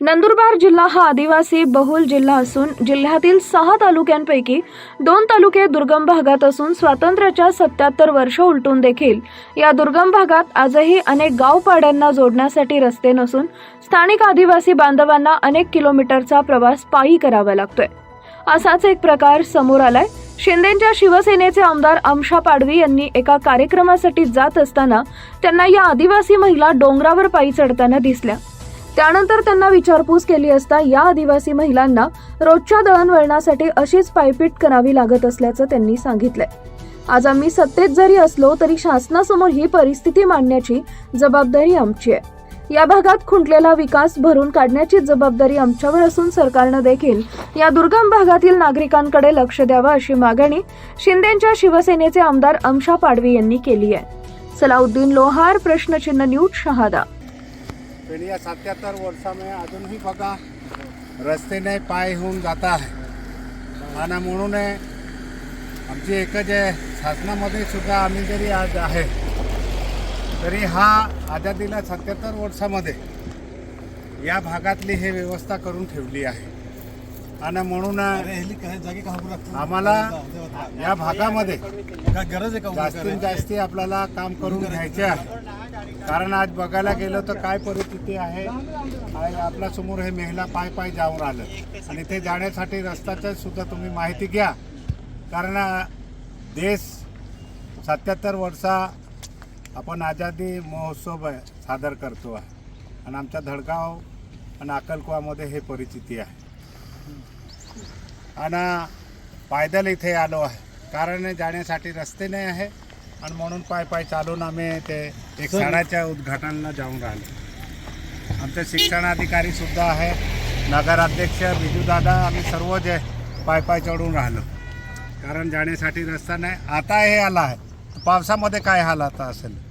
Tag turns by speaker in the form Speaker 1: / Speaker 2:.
Speaker 1: नंदुरबार जिल्हा हा आदिवासी बहुल जिल्हा असून जिल्ह्यातील सहा तालुक्यांपैकी दोन तालुके दुर्गम भागात असून स्वातंत्र्याच्या सत्याहत्तर वर्ष उलटून देखील या दुर्गम भागात आजही अनेक गावपाड्यांना जोडण्यासाठी रस्ते नसून स्थानिक आदिवासी बांधवांना अनेक किलोमीटरचा प्रवास पायी करावा लागतोय. असाच एक प्रकार समोर आलाय. शिंदेच्या शिवसेनेचे आमदार अमशा पाडवी यांनी एका कार्यक्रमासाठी जात असताना त्यांना या आदिवासी महिला डोंगरावर पायी चढताना दिसल्या. त्यानंतर त्यांना विचारपूस केली असता या आदिवासी महिलांना रोजच्या दळणवळणासाठी अशीच पायपीट करावी लागत असल्याचं त्यांनी सांगितलंय. आज आम्ही सत्तेत जरी असलो तरी शासनासमोर ही परिस्थिती मांडण्याची जबाबदारी आमची आहे. या भागात खुंटलेला विकास भरून काढण्याची जबाबदारी आमच्यावर असून सरकारनं देखील या दुर्गम भागातील नागरिकांकडे लक्ष द्यावं अशी मागणी शिंदेच्या शिवसेनेचे आमदार अमशा पाडवी यांनी केली आहे. सलाउद्दीन लोहार प्रश्नचिन्ह न्यूज शहादा.
Speaker 2: पण या सत्याहत्तर वर्षामध्ये अजूनही बघा रस्ते नाही पाय होऊन जात आहे. आणि म्हणून आमची एकच आहे शासनामध्ये सुद्धा आम्ही जरी आज आहे तरी हा आझादीला सत्याहत्तर वर्षामध्ये या भागातली हे व्यवस्था करून ठेवली आहे. आणि म्हणून आम्हाला या भागामध्ये
Speaker 3: गरज आहे का
Speaker 2: जास्तीत जास्ती आपल्याला काम करून घ्यायचे आहे. कारण आज बघायला गेलो तर काय परिस्थिती आहे? आपल्यासमोर हे महिला पाय पाय जाऊन आलं. आणि ते जाण्यासाठी रस्त्याचं सुद्धा तुम्ही माहिती घ्या. कारण देश सत्याहत्तर वर्षा आपण आझादी महोत्सव सादर करतो आहे. आणि आमच्या धडगाव आणि अक्कलकुवामध्ये हे परिस्थिती आहे. आणि पायदल इथे आलो आहे. कारण जाण्यासाठी रस्ते नाही आहे. आणि म्हणून पाय पाय चालून आम्ही ते एक शाळाच्या उद्घाटनाला जाऊन राहिलो. आमचे शिक्षणाधिकारी सुद्धा आहे. नगराध्यक्ष बिजूदादा आम्ही सर्व जे पाय पाय चढून राहिलो. कारण जाण्यासाठी रस्ता नाही. आता हे आला आहे. पावसामध्ये काय हाल आता असेल?